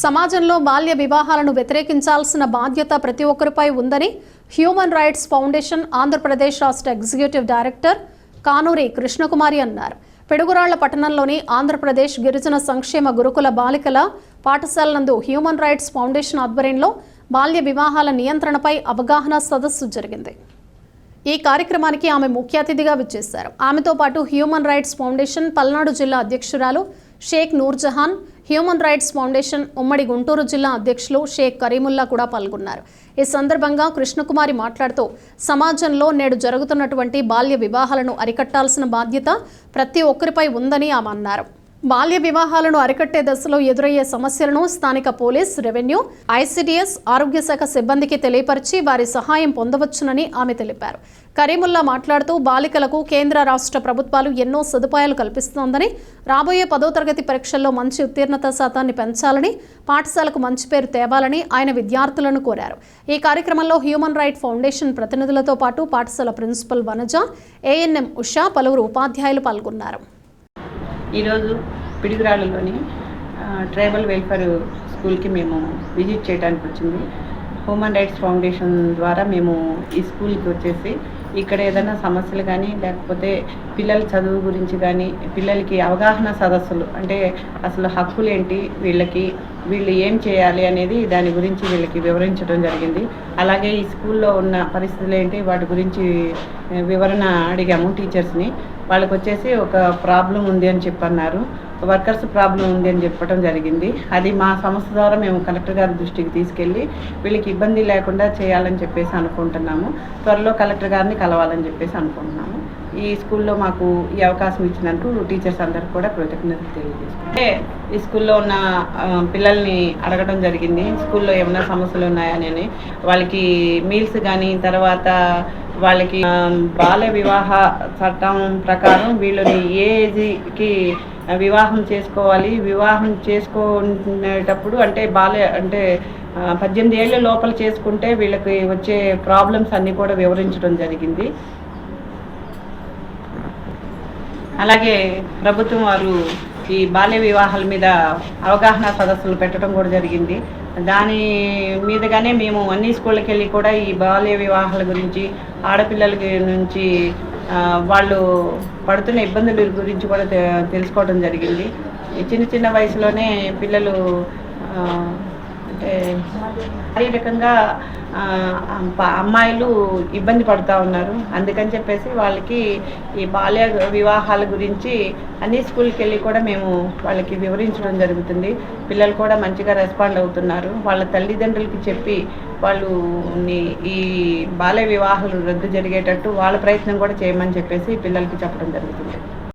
సమాజంలో బాల్య వివాహాలను వ్యతిరేకించాల్సిన బాధ్యత ప్రతి ఒక్కరిపై ఉందని హ్యూమన్ రైట్స్ ఫౌండేషన్ ఆంధ్రప్రదేశ్ రాష్ట్ర ఎగ్జిక్యూటివ్ డైరెక్టర్ కానూరి కృష్ణకుమారి అన్నారు. పెడుగురాళ్ళ పట్టణంలోని ఆంధ్రప్రదేశ్ గిరిజన సంక్షేమ గురుకుల బాలికల పాఠశాల నందు హ్యూమన్ రైట్స్ ఫౌండేషన్ ఆధ్వర్యంలో బాల్య వివాహాల నియంత్రణపై అవగాహన సదస్సు జరిగింది. ఈ కార్యక్రమానికి ఆమె ముఖ్య అతిథిగా విచ్చేశారు. ఆమెతో పాటు హ్యూమన్ రైట్స్ ఫౌండేషన్ పల్నాడు జిల్లా అధ్యక్షురాలు Shaik Noorjahan human rights foundation ఉమ్మడి గుంటూరు జిల్లా అధ్యక్షులు షేక్ కరీముల్లా కూడా పాల్గొన్నారు. ఈ సందర్భంగా కృష్ణకుమారి మాట్లాడుతూ సమాజంలో నేడు జరుగుతున్నటువంటి బాల్య వివాహాలను అరికట్టాల్సిన బాధ్యత ప్రతి ఒక్కరిపై ఉందని ఆమె అన్నారు. బాల్య వివాహాలను అరికట్టే దశలో ఎదురయ్యే సమస్యలను స్థానిక పోలీస్ రెవెన్యూ ఐసిడిఎస్ ఆరోగ్య శాఖ సిబ్బందికి తెలియపరిచి వారి సహాయం పొందవచ్చునని ఆమె తెలిపారు. కరీముల్లా మాట్లాడుతూ బాలికలకు కేంద్ర రాష్ట్ర ప్రభుత్వాలు ఎన్నో సదుపాయాలు కల్పిస్తోందని రాబోయే పదో తరగతి పరీక్షల్లో మంచి ఉత్తీర్ణత శాతాన్ని పెంచాలని పాఠశాలకు మంచి పేరు తేవాలని ఆయన విద్యార్థులను కోరారు. ఈ కార్యక్రమంలో హ్యూమన్ రైట్ ఫౌండేషన్ ప్రతినిధులతో పాటు పాఠశాల ప్రిన్సిపల్ వనజ ఏఎన్ఎం ఉషా పలువురు ఉపాధ్యాయులు పాల్గొన్నారు. ఈరోజు పిడుగురాళ్ళలోని ట్రైబల్ వెల్ఫేర్ స్కూల్కి మేము విజిట్ చేయడానికి వచ్చింది. హ్యూమన్ రైట్స్ ఫౌండేషన్ ద్వారా మేము ఈ స్కూల్కి వచ్చేసి ఇక్కడ ఏదైనా సమస్యలు కానీ లేకపోతే పిల్లల చదువు గురించి కానీ పిల్లలకి అవగాహన సదస్సులు అంటే అసలు హక్కులు ఏంటి వీళ్ళకి వీళ్ళు ఏం చేయాలి అనేది దాని గురించి వీళ్ళకి వివరించడం జరిగింది. అలాగే ఈ స్కూల్లో ఉన్న పరిస్థితులు ఏంటి వాటి గురించి వివరణ అడిగాము టీచర్స్ని. వాళ్ళకి వచ్చేసి ఒక ప్రాబ్లం ఉంది అని చెప్పన్నారు. వర్కర్స్ ప్రాబ్లం ఉంది అని చెప్పడం జరిగింది. అది మా సంస్థ ద్వారా మేము కలెక్టర్ గారి దృష్టికి తీసుకెళ్ళి వీళ్ళకి ఇబ్బంది లేకుండా చేయాలని చెప్పేసి అనుకుంటున్నాము. త్వరలో కలెక్టర్ గారిని కలవాలని చెప్పేసి అనుకుంటున్నాము. ఈ స్కూల్లో మాకు ఈ అవకాశం ఇచ్చినందుకు టీచర్స్ అందరికి కూడా కృతజ్ఞతలు తెలియజేసుకుంటే ఈ స్కూల్లో ఉన్న పిల్లల్ని అడగడం జరిగింది. స్కూల్లో ఏమైనా సమస్యలు ఉన్నాయని వాళ్ళకి మీల్స్ కానీ తర్వాత వాళ్ళకి బాల బాల్య వివాహ చట్టం ప్రకారం వీళ్ళని ఏ ఏజ్కి వివాహం చేసుకోవాలి. వివాహం చేసుకునేటప్పుడు అంటే బాల్య అంటే పద్దెనిమిది ఏళ్ళ లోపల చేసుకుంటే వీళ్ళకి వచ్చే ప్రాబ్లమ్స్ అన్నీ కూడా వివరించడం జరిగింది. అలాగే ప్రభుత్వం వారు ఈ బాల్య వివాహాల మీద అవగాహన సదస్సులు పెట్టడం కూడా జరిగింది. దాని మీదుగానే మేము అన్ని స్కూళ్ళకి వెళ్ళి కూడా ఈ బాల్య వివాహాల గురించి ఆడపిల్లల నుంచి వాళ్ళు పడుతున్న ఇబ్బందుల గురించి కూడా తెలుసుకోవడం జరిగింది. ఈ చిన్న చిన్న వయసులోనే పిల్లలు అంటే శారీరకంగా అమ్మాయిలు ఇబ్బంది పడుతూ ఉన్నారు. అందుకని చెప్పేసి వాళ్ళకి ఈ బాల్య వివాహాల గురించి అన్ని స్కూల్కి వెళ్ళి కూడా మేము వాళ్ళకి వివరించడం జరుగుతుంది. పిల్లలు కూడా మంచిగా రెస్పాండ్ అవుతున్నారు. వాళ్ళ తల్లిదండ్రులకి చెప్పి వాళ్ళు ఈ బాల్య వివాహాలు రద్దు జరిగేటట్టు వాళ్ళ ప్రయత్నం కూడా చేయమని చెప్పేసి పిల్లలకి చెప్పడం జరుగుతుంది.